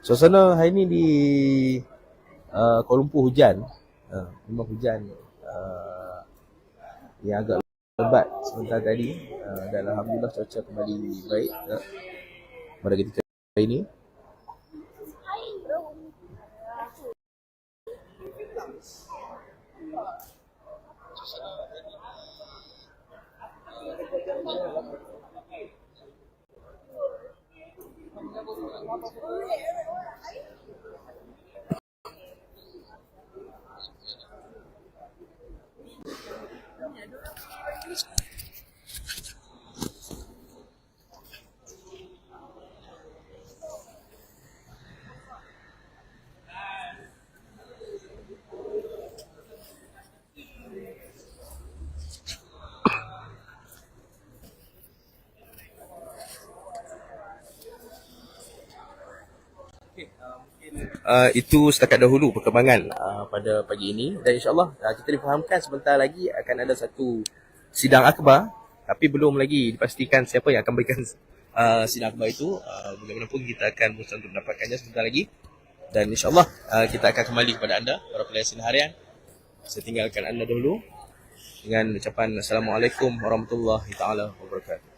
Suasana hari ni di uh, Kuala Lumpur hujan. Uh, memang hujan uh, yang agak lebat sebentar tadi uh, dan alhamdulillah cuaca kembali baik uh, pada ketika ini. Thank you. Uh, itu setakat dahulu perkembangan. Uh, pada pagi ini. Dan insyaallah uh, kita difahamkan sebentar lagi akan ada satu sidang akbar tapi belum lagi dipastikan siapa yang akan berikan uh, sidang akbar itu. Uh, bagaimanapun kita akan berusaha untuk mendapatkannya sebentar lagi. Dan insyaallah uh, kita akan kembali kepada anda para pelayan harian. Saya tinggalkan anda dahulu dengan ucapan assalamualaikum warahmatullahi taala wabarakatuh